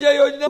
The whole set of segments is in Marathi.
योजना.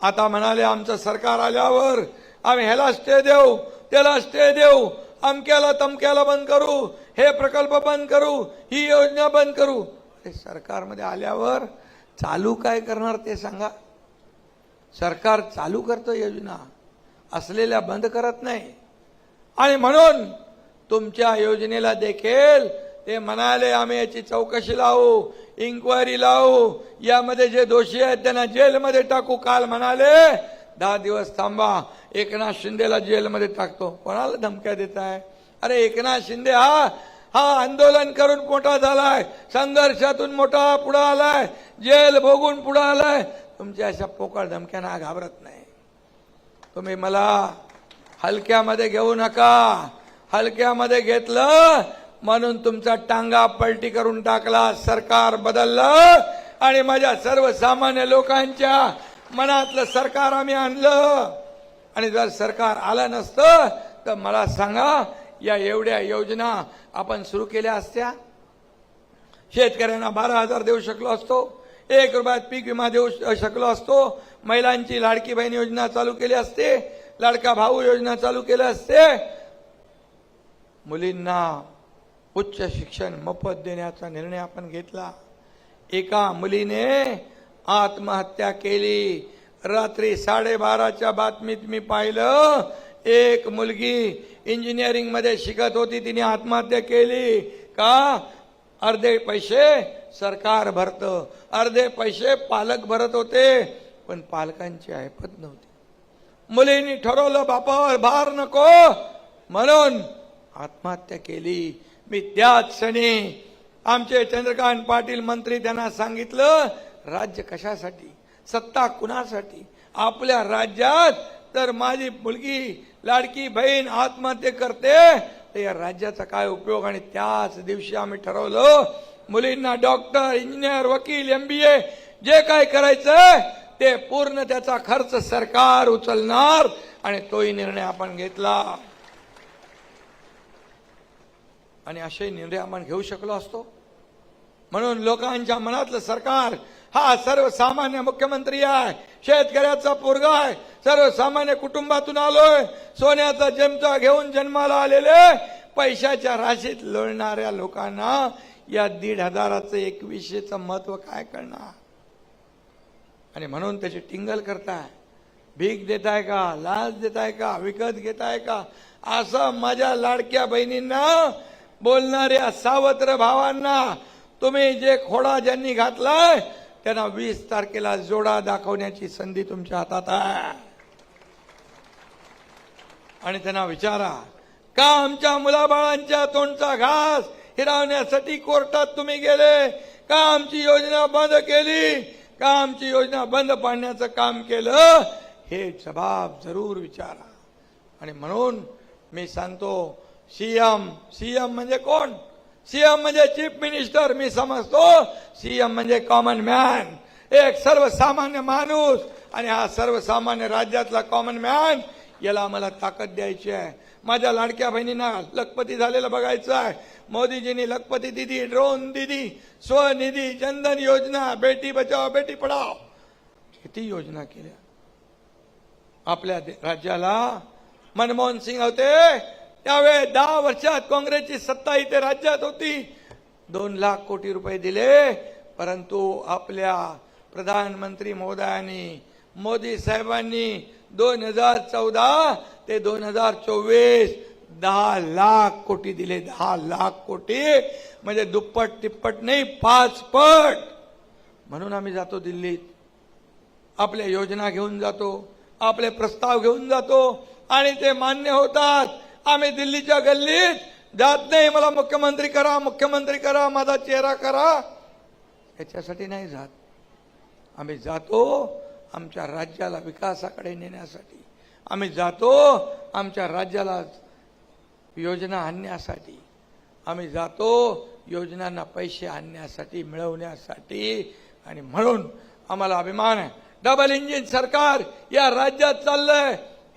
आता म्हणाले आमचं सरकार आल्यावर आम्ही ह्याला स्टे देऊ त्याला स्टे देऊ अमक्याला तमक्याला बंद करू हे प्रकल्प बंद करू ही योजना बंद करू. अरे सरकारमध्ये आल्यावर चालू काय करणार ते सांगा. सरकार चालू करतं योजना असलेल्या बंद करत नाही. आणि म्हणून तुमच्या योजनेला देखील ते म्हणाले आम्ही याची चौकशी लावू. इन्क्वायरी लावू. यामध्ये जे दोषी आहेत त्यांना जेलमध्ये टाकू. काल म्हणाले दहा दिवस थांबा. एकनाथ शिंदेला जेलमध्ये टाकतो. कोणाला धमक्या देत आहे अरे एकनाथ शिंदे हा हा आंदोलन करून मोठा झालाय. संघर्षातून मोठा पुढे आलाय. जेल भोगून पुढे आलाय. तुमच्या अशा पोकळ धमक्यांना घाबरत नाही. तुम्ही मला हलक्यामध्ये घेऊ नका. हलक्यामध्ये घेतलं म्हणून तुमचा टांगा पलटी करून टाकला सरकार बदललं आणि माझ्या सर्वसामान्य लोकांच्या मनातलं सरकार आम्ही आणलं. आणि जर सरकार आलं नसतं तर मला सांगा या एवढ्या योजना आपण सुरू केल्या असत्या? शेतकऱ्यांना बारा हजार देऊ शकलो असतो एक रुपयात पीक विमा देऊ शकलो असतो महिलांची लाडकी बहीण योजना चालू केली असते लाडका भाऊ योजना चालू केली असते. मुलींना उच्च शिक्षण मोफत देण्याचा निर्णय आपण घेतला. एका मुलीने आत्महत्या केली. रात्री साडेबाराच्या बातमीत मी पाहिलं एक मुलगी इंजिनिअरिंगमध्ये शिकत होती तिने आत्महत्या केली. का? अर्धे पैसे सरकार भरत. अर्धे पैसे पालक भरत होते पण पालकांची ऐपत नव्हती. मुलींनी ठरवलं बापावर भार नको. म्हणून आत्महत्या केली. मी त्याच क्षणी आमचे चंद्रकांत पाटील मंत्री त्यांना सांगितलं राज्य कशासाठी? सत्ता कुणासाठी? आपल्या राज्यात तर माझी मुलगी लाडकी बहीण आत्महत्या करते तर या राज्याचा काय उपयोग? आणि त्याच दिवशी आम्ही ठरवलं मुलींना डॉक्टर इंजिनियर वकील एमबीए जे काय करायचं ते पूर्ण त्याचा खर्च सरकार उचलणार आणि तोही निर्णय आपण घेतला. आणि असे निर्णय आपण घेऊ शकलो असतो. म्हणून लोकांच्या मनातलं सरकार हा सर्वसामान्य मुख्यमंत्री आहे शेतकऱ्याचा पोरगा आहे सर्वसामान्य कुटुंबातून आलोय सोन्याचा जमचा घेऊन जन्माला आलेले पैशाच्या राशीत लोळणाऱ्या लोकांना या दीड हजाराचं एकवीसशेचं महत्त्व काय करणार आणि म्हणून त्याची टिंगल करताय. भीक देताय का? लाच देताय का? विकत घेताय का? असं माझ्या लाडक्या बहिणींना बोलणाऱ्या सावत्र भावांना तुम्ही जे खोडा ज्यांनी घातलाय त्यांना वीस तारखेला जोडा दाखवण्याची संधी तुमच्या हातात आहे. आणि त्यांना विचारा का आमच्या मुलाबाळांच्या तोंडचा घास हिरावण्यासाठी कोर्टात तुम्ही गेले? का आमची योजना बंद केली? का आमची योजना बंद पाडण्याचं काम केलं? हे जबाब जरूर विचारा. आणि म्हणून मी सांगतो सीएम सीएम म्हणजे कोण? सीएम म्हणजे चीफ मिनिस्टर मी समजतो. सीएम म्हणजे कॉमन मॅन एक सर्वसामान्य माणूस आणि हा सर्वसामान्य राज्यातला कॉमन मॅन याला मला ताकद द्यायची आहे. माझ्या लाडक्या बहिणींना लखपती झालेलं बघायचं आहे. मोदीजींनी लखपती दिदी ड्रोन दिदी स्वनिधी जनधन योजना बेटी बचाव बेटी पढाव किती योजना केल्या? आपल्या राज्याला मनमोहन सिंग होते. त्यावेळेस दहा वर्षात काँग्रेसची सत्ता इथे राज्यात होती. दोन लाख कोटी रुपये दिले परंतु आपल्या प्रधानमंत्री मोदयांनी मोदी साहेबांनी दोन हजार चौदा ते दोन हजार चोवीस दहा लाख कोटी दिले. दहा लाख कोटी म्हणजे दुप्पट तिप्पट नाही पाच पट म्हणून आम्ही जातो दिल्लीत. आपल्या योजना घेऊन जातो आपले प्रस्ताव घेऊन जातो आणि ते मान्य होतात. आम्ही दिल्लीच्या गल्लीत. जात नाही मला मुख्यमंत्री करा मुख्यमंत्री करा माझा चेहरा करा. याच्यासाठी नाही जात. आम्ही जातो आमच्या राज्याला विकासाकडे नेण्यासाठी. आम्ही जातो आमच्या राज्याला योजना आणण्यासाठी. आम्ही जातो योजनांना पैसे आणण्यासाठी मिळवण्यासाठी. आणि म्हणून आम्हाला अभिमान आहे. डबल इंजिन सरकार या राज्यात चाललंय.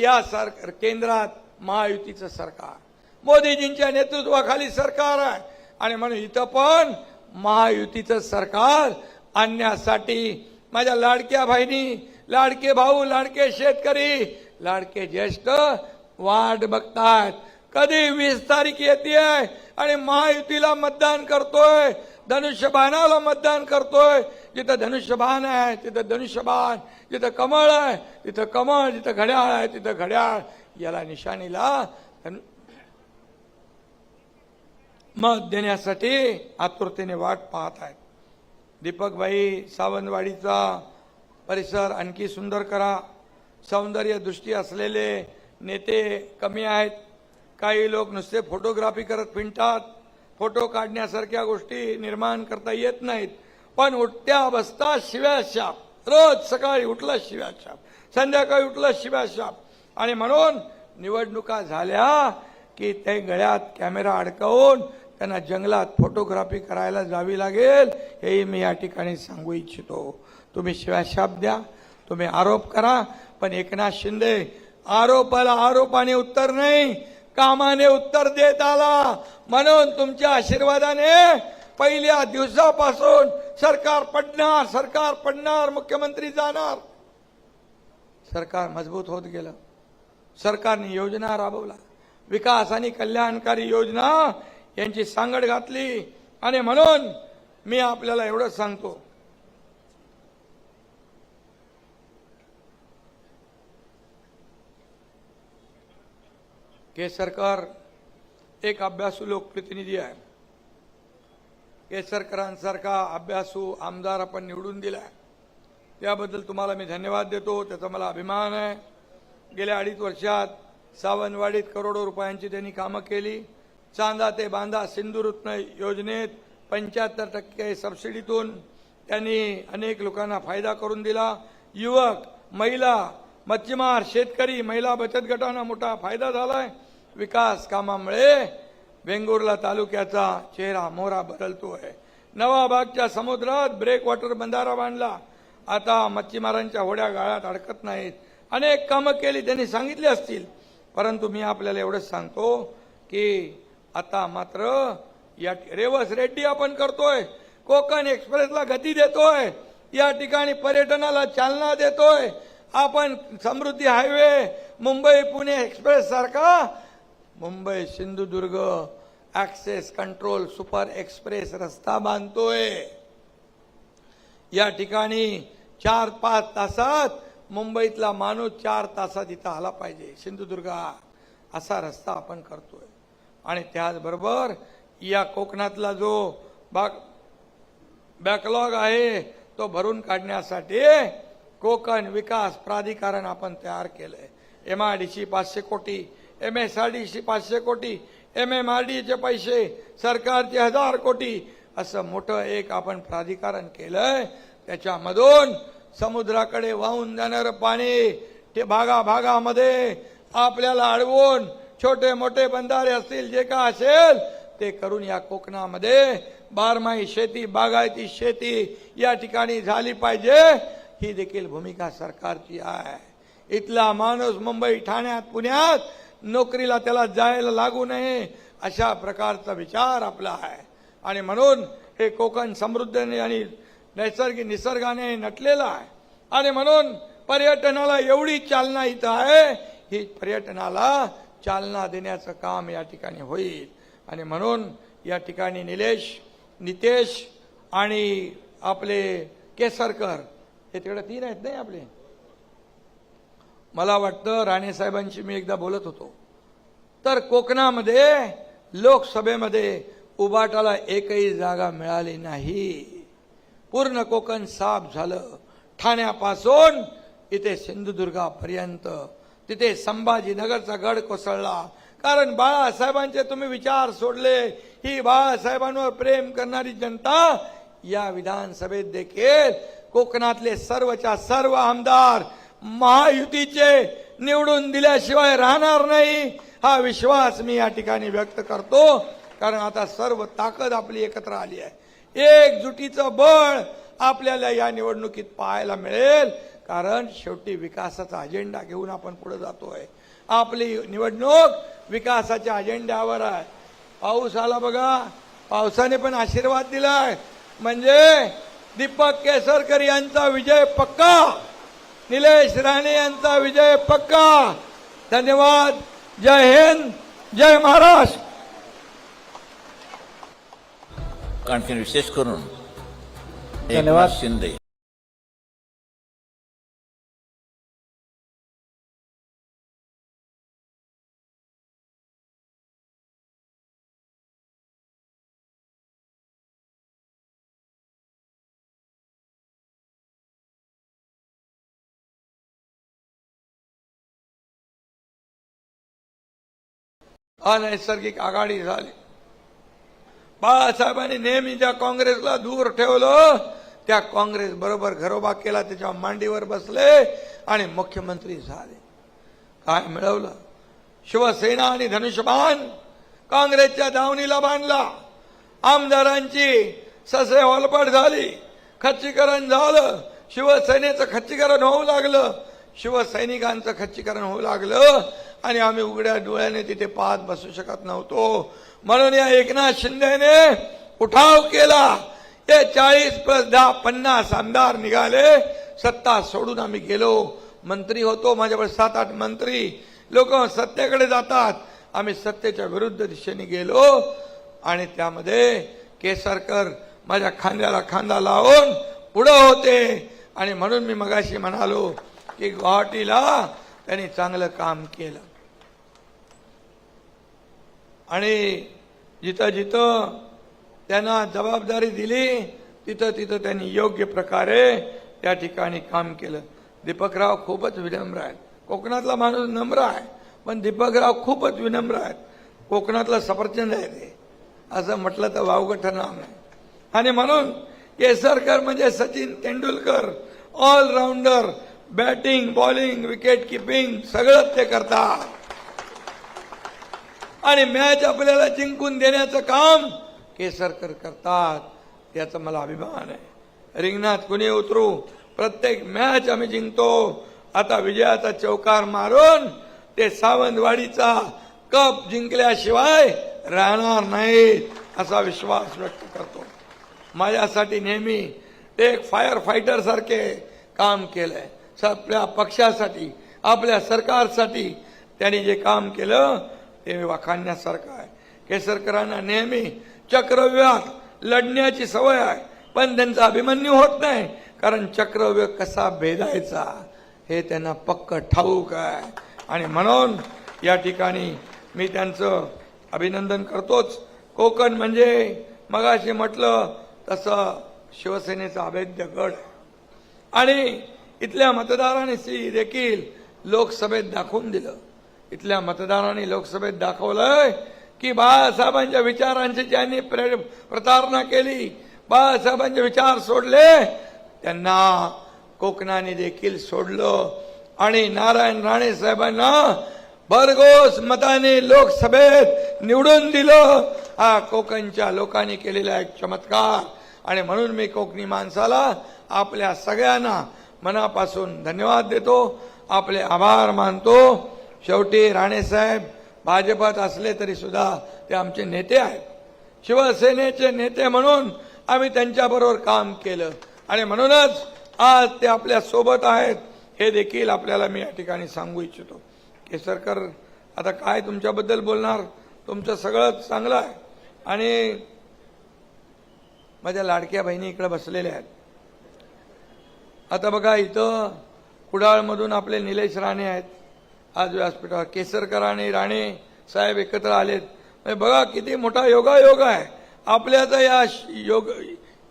या सरकार केंद्रात महायुतीचं सरकार. मोदीजींच्या नेतृत्वाखाली सरकार आहे. आणि म्हणून इथं पण महायुतीचं सरकार आणण्यासाठी माझ्या लाडक्या बहिणी लाडके भाऊ लाडके शेतकरी लाडके ज्येष्ठ वाट बघतायत. कधी वीस तारीख येते आणि महायुतीला मतदान करतोय धनुष्यबाणाला मतदान करतोय. जिथं धनुष्यबाण आहे तिथं धनुष्यबाण जिथं कमळ आहे तिथं कमळ जिथं घड्याळ आहे तिथं घड्याळ. याला निशाणीला मत देण्यासाठी आतुरतेने वाट पाहत आहेत. दीपकबाई सावंतवाडीचा परिसर आणखी सुंदर करा. सौंदर्य दृष्टी असलेले नेते कमी आहेत. काही लोक नुसते फोटोग्राफी करत फिरतात फोटो काढण्यासारख्या गोष्टी निर्माण करता येत नाहीत. पण उठत्या बसता शिव्याशाप रोज सकाळी उठला शिव्याशाप संध्याकाळी उठला शिव्याशाप आणि म्हणून निवडणुका झाल्या की ते गळ्यात कॅमेरा अडकवून त्यांना जंगलात फोटोग्राफी करायला जावी लागेल हेही मी या ठिकाणी सांगू इच्छितो. तुम्ही शिवाशाप द्या तुम्ही आरोप करा पण एकनाथ शिंदे आरोपाला आरोपाने उत्तर नाही कामाने उत्तर देत आला. म्हणून तुमच्या आशीर्वादाने पहिल्या दिवसापासून सरकार पडणार सरकार पडणार मुख्यमंत्री जाणार. सरकार मजबूत होत गेलं. सरकारने योजना राबवला. विकास आणि कल्याणकारी योजना यांची सांगड घातली. आणि म्हणून मी आपल्याला एवढंच सांगतो. केसरकर एक अभ्यासू लोकप्रतिनिधी आहे. केसरकरांसारखा अभ्यासू आमदार आपण निवडून दिलाय. त्याबद्दल तुम्हाला मी धन्यवाद देतो. त्याचा मला अभिमान आहे. गेल्या अडीच वर्षात सावंतवाडीत करोडो रुपयांची त्यांनी कामं केली. चांदा ते बांधा सिंधुरत्न योजनेत पंच्याहत्तर टक्के सबसिडीतून त्यांनी अनेक लोकांना फायदा करून दिला. युवक महिला मच्छीमार शेतकरी महिला बचत गटांना मोठा फायदा झालाय. विकास कामामुळे वेंगुर्ला तालुक्याचा चेहरा मोहरा बदलतोय. नवाबागच्या समुद्रात ब्रेक वॉटर बंधारा बांधला. आता मच्छीमारांच्या होड्या गाळ्यात अडकत नाहीत. अनेक कामं केली त्यांनी सांगितली असतील. परंतु मी आपल्याला एवढंच सांगतो की आता मात्र या रेवस रेड्डी आपण करतोय कोकण एक्सप्रेसला गती देतोय या ठिकाणी पर्यटनाला चालना देतोय. आपण समृद्धी हायवे मुंबई पुणे एक्सप्रेस सारखा Mumbai Sindhudurg access control super express रस्ता बांधतोय. या ठिकाणी चार पाच तासात मुंबईतला माणूस चार तासात इथं आला पाहिजे. सिंधुदुर्गा असा रस्ता आपण करतोय. आणि त्याचबरोबर या कोकणातला जो भाग बॅकलॉग आहे तो भरून काढण्यासाठी कोकण विकास प्राधिकरण आपण तयार केलंय. एम आय डी सी पाचशे कोटी M S R D C पाचशे कोटी एम एम आर डीचे पैसे सरकारचे हजार कोटी असं मोठं एक आपण प्राधिकरण केलंय. त्याच्यामधून समुद्राकडे वाहून जाणारं पाणी ते भागा भागामध्ये आपल्याला अडवून छोटे मोठे बंधारे असतील जे का असेल ते करून या कोकणामध्ये बारमाही शेती बागायती शेती या ठिकाणी झाली पाहिजे. ही देखील भूमिका सरकारची आहे. इथला माणूस मुंबई ठाण्यात पुण्यात नोकरीला त्याला जायला लागू नये अशा प्रकारचा विचार आपला आहे. आणि म्हणून हे कोकण समृद्ध आणि नैसर्गिक निसर्गाने नटलेला आहे. आणि म्हणून पर्यटनाला एवढी चालना इथं आहे ही पर्यटनाला चालना देण्याचं काम या ठिकाणी होईल. आणि म्हणून या ठिकाणी निलेश नितेश आणि आपले केसरकर हे तिकडे तीन आहेत नाही आपले? मला वाटतं राणेसाहेबांशी मी एकदा बोलत होतो. तर कोकणामध्ये लोकसभेमध्ये उबाटाला एकही जागा मिळाली नाही. पूर्ण कोकण साफ झालं. ठाण्यापासून इथे सिंधुदुर्गापर्यंत. तिथे संभाजीनगरचा गड कोसळला. कारण बाळासाहेबांचे तुम्ही विचार सोडले. ही बाळासाहेबांवर प्रेम करणारी जनता या विधानसभेत देखील कोकणातले सर्वच्या सर्व आमदार महायुतीचे निवडून दिल्याशिवाय राहणार नाही. हा विश्वास मी या ठिकाणी व्यक्त करतो. कारण आता सर्व ताकद आपली एकत्र आली आहे. एकजुटीचं बळ आपल्याला या निवडणुकीत पाहायला मिळेल. कारण शेवटी विकासाचा अजेंडा घेऊन आपण पुढे जातोय. आपली निवडणूक विकासाच्या अजेंड्यावर आहे. पाऊस आला बघा. पावसाने पण आशीर्वाद दिलाय. म्हणजे दीपक केसरकर यांचा विजय पक्का. निलेश राणे यांचा विजय पक्का. धन्यवाद. जय हिंद. जय महाराष्ट्र. आणखी विशेष करून धन्यवाद. शिंदे अनैसर्गिक आघाडी झाली बाळासाहेबांनी नेहमी ज्या काँग्रेसला दूर ठेवलं त्या काँग्रेस बरोबर घरोबा केला त्याच्या मांडीवर बसले आणि मुख्यमंत्री झाले. काय मिळवलं? शिवसेना आणि धनुष्यबाण काँग्रेसच्या दावणीला बांधला. आमदारांची ससे वलपट झाली. खच्चीकरण झालं. शिवसेनेचं खच्चीकरण होऊ लागलं. शिवसैनिकांचं खच्चीकरण होऊ लागलं आणि आम्ही उघड्या डोळ्याने तिथे पाहत बसू शकत नव्हतो. म्हणून या एकनाथ शिंदेने उठाव केला. हे चाळीस प्लस दहा पन्नास आमदार निघाले. सत्ता सोडून आम्ही गेलो. मंत्री होतो माझ्याकडे सात आठ मंत्री. लोक सत्तेकडे जातात. आम्ही सत्तेच्या विरुद्ध दिशेने गेलो. आणि त्यामध्ये केसरकर माझ्या खांद्याला खांदा लावून पुढं होते. आणि म्हणून मी मगाशी म्हणालो की गुवाहाटीला त्यांनी चांगलं काम केलं. आणि जिथं जिथं त्यांना जबाबदारी दिली तिथं तिथं त्यांनी योग्य प्रकारे त्या ठिकाणी काम केलं. दीपकराव खूपच विनम्र आहेत. कोकणातला माणूस नम्र आहे पण दीपकराव खूपच विनम्र आहेत. कोकणातलं सफरचंद आहे ते. असं म्हटलं तर वावगं ठरणार नाही आणि म्हणून केसरकर म्हणजे Sachin Tendulkar all rounder batting bowling wicket keeping सगळंच ते करतात. आणि मॅच आपल्याला जिंकून देण्याचं काम केसरकर करतात. त्याचा मला अभिमान आहे. रिंगणात कुणी उतरू? प्रत्येक मॅच आम्ही जिंकतो. आता विजयाचा चौकार मारून ते सावंतवाडीचा कप जिंकल्याशिवाय राहणार नाहीत असा विश्वास व्यक्त करतो. माझ्यासाठी नेहमी ते एक फायर फायटर सारखे काम केलंय. स- आपल्या पक्षासाठी आपल्या सरकारसाठी त्यांनी जे काम केलं ते वाखाणण्यासारखं आहे. केसरकरांना नेहमी चक्रव्यूहात लढण्याची सवय आहे. पण त्यांचा अभिमन्यू होत नाही. कारण चक्रव्यूह कसा भेदायचा हे त्यांना पक्क ठाऊक आहे. आणि म्हणून या ठिकाणी मी त्यांचं अभिनंदन करतोच. कोकण म्हणजे मगाशी म्हटलं तसं शिवसेनेचा अभेद्य गड आहे. आणि इथल्या मतदारांनी देखील लोकसभेत दाखवून दिलं. इथल्या मतदारांनी लोकसभेत दाखवलंय की बाळासाहेबांच्या विचारांची ज्यांनी प्रतारणा केली बाळासाहेबांचे विचार सोडले त्यांना कोकणाने देखील सोडलं. आणि नारायण राणे साहेबांना भरघोस मताने लोकसभेत निवडून दिलं. हा कोकणच्या लोकांनी केलेला एक चमत्कार. आणि म्हणून मी कोकणी माणसाला आपल्या सगळ्यांना मनापासून धन्यवाद देतो. आपले आभार मानतो. शेवटी राणेसाहेब भाजपात असले तरी सुद्धा ते आमचे नेते आहेत. शिवसेनेचे नेते म्हणून आम्ही त्यांच्याबरोबर काम केलं. आणि म्हणूनच आज ते आपल्यासोबत आहेत हे देखील आपल्याला मी या ठिकाणी सांगू इच्छितो. केसरकर आता काय तुमच्याबद्दल बोलणार? तुमचं सगळं चांगलं आहे. आणि माझ्या लाडक्या बहिणी इकडे बसलेल्या आहेत. आता बघा इथं कुडाळमधून आपले निलेश राणे आहेत. आज व्यासपीठावर केसरकर आणि राणे साहेब एकत्र आलेत. म्हणजे बघा किती मोठा योगायोग आहे. आपल्याचा या श- योग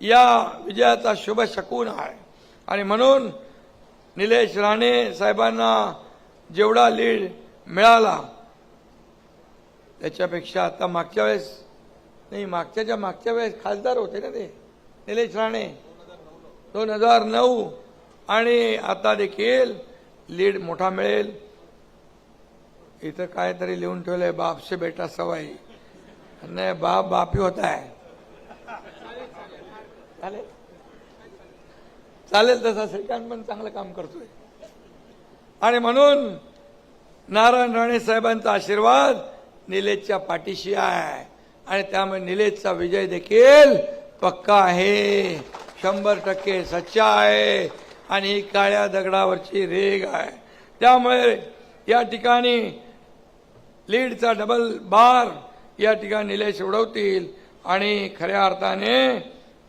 या विजयाचा शुभ शकून आहे. आणि म्हणून निलेश राणे साहेबांना जेवढा लीड मिळाला त्याच्यापेक्षा आता मागच्या वेळेस नाही मागच्याच्या मागच्या वेळेस खासदार होते ना ते निलेश राणे. दोन हजार नऊ. आणि आता देखील लीड मोठा मिळेल. इथं काहीतरी लिहून ठेवलंय बापशी बेटा सवाई नाही बाप बापी होता आहे. चालेल? चालेल तसा श्रीकांत पण चांगलं काम करतोय. आणि म्हणून नारायण राणे साहेबांचा आशीर्वाद निलेशच्या पाठीशी आहे. आणि त्यामुळे निलेशचा विजय देखील पक्का आहे. शंभर टक्के सच्चा आहे. आणि ही काळ्या दगडावरची रेग आहे. त्यामुळे या ठिकाणी लीडचा डबल बार या ठिकाणी निलेश उडवतील आणि खऱ्या अर्थाने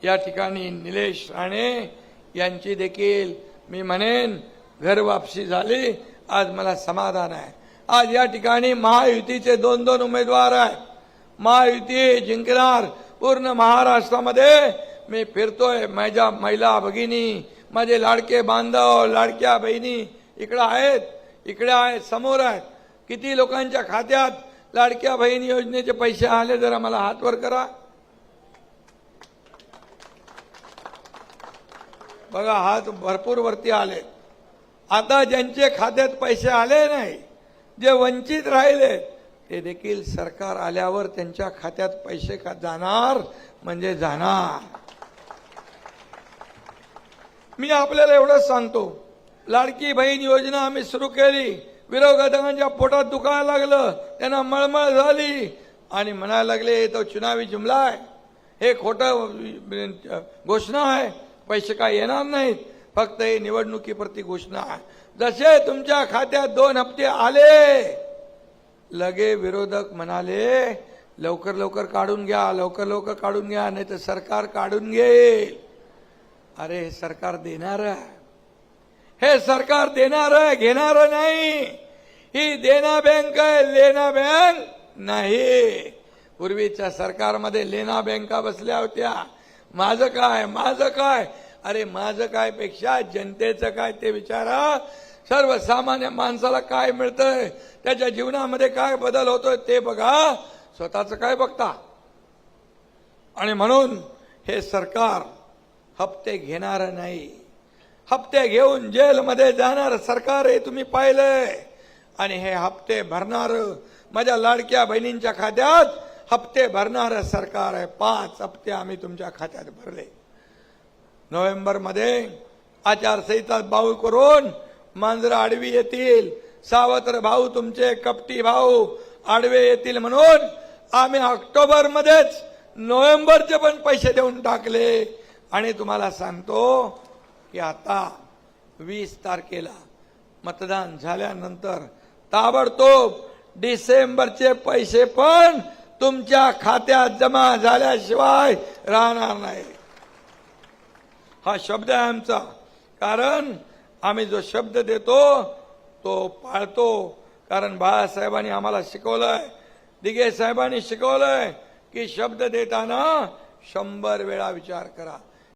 या ठिकाणी निलेश राणे यांची देखील मी म्हणेन घर वापसी झाली आज मला समाधान आहे. आज या ठिकाणी महायुतीचे दोन दोन उमेदवार आहेत. महायुती जिंकणार पूर्ण महाराष्ट्रामध्ये. मी फिरतोय माझ्या महिला भगिनी माझे लाडके बांधव लाडक्या बहिणी इकडं आहेत इकडे आहेत समोर आहेत. किती लोकांच्या खात्यात लाडक्या बहीण योजनेचे पैसे आले जरा मला हातवर करा. बघा हात भरपूर वरती आले. आता ज्यांचे खात्यात पैसे आले नाही जे वंचित राहिले ते देखील सरकार आल्यावर त्यांच्या खात्यात पैसे का जाणार? म्हणजे जाणार. मी आपल्याला एवढंच सांगतो. लाडकी बहीण योजना आम्ही सुरू केली. विरोधकांच्या पोटात दुखायला लागलं. त्यांना मळमळ झाली. आणि म्हणायला लागले तो चुनावी जुमला आहे. हे खोटं घोषणा आहे. पैसे काय येणार नाहीत. फक्त हे निवडणुकीप्रती घोषणा आहे. जसे तुमच्या खात्यात दोन हप्ते आले लगे विरोधक म्हणाले लवकर लवकर काढून घ्या. लवकर लवकर काढून घ्या. नाही तर सरकार काढून घेईल. अरे हे सरकार देणार आहे. हे सरकार देणार घेणार नाही. ही देना बँक आहे लेना बँक नाही. पूर्वीच्या सरकारमध्ये लेना बँका बसल्या होत्या. माझं काय माझं काय? अरे माझं काय पेक्षा जनतेचं काय ते विचारा. सर्वसामान्य माणसाला काय मिळतंय? त्याच्या जीवनामध्ये काय बदल होतोय ते बघा. स्वतःच काय बघता? आणि म्हणून हे सरकार हप्ते घेणार नाही. हप्ते घेऊन जेलमध्ये जाणार सरकार हे तुम्ही पाहिलंय. आणि हे हप्ते भरणार माझ्या लाडक्या बहिणींच्या खात्यात. हप्ते भरणार सरकार. आहे पाच हप्ते आम्ही तुमच्या खात्यात भरले. नोव्हेंबरमध्ये आचारसंहिता भाऊ करून मांजर आडवी येतील. सावत्र भाऊ तुमचे कपटी भाऊ आडवे येतील म्हणून आम्ही ऑक्टोबर मध्येच नोव्हेंबरचे पण पैसे देऊन टाकले. आणि तुम्हाला सांगतो की आता वीस तारखेला मतदान झाल्यानंतर ताबडतोब डिसेंबरचे पैसे पण तुमच्या खात्यात जमा झाल्याशिवाय राहणार नाही. हा शब्द आहे आमचा. कारण आम्ही जो शब्द देतो तो पाळतो. कारण बाळासाहेबांनी आम्हाला शिकवलंय दिगे साहेबांनी शिकवलंय की शब्द देताना शंभर वेळा विचार करा.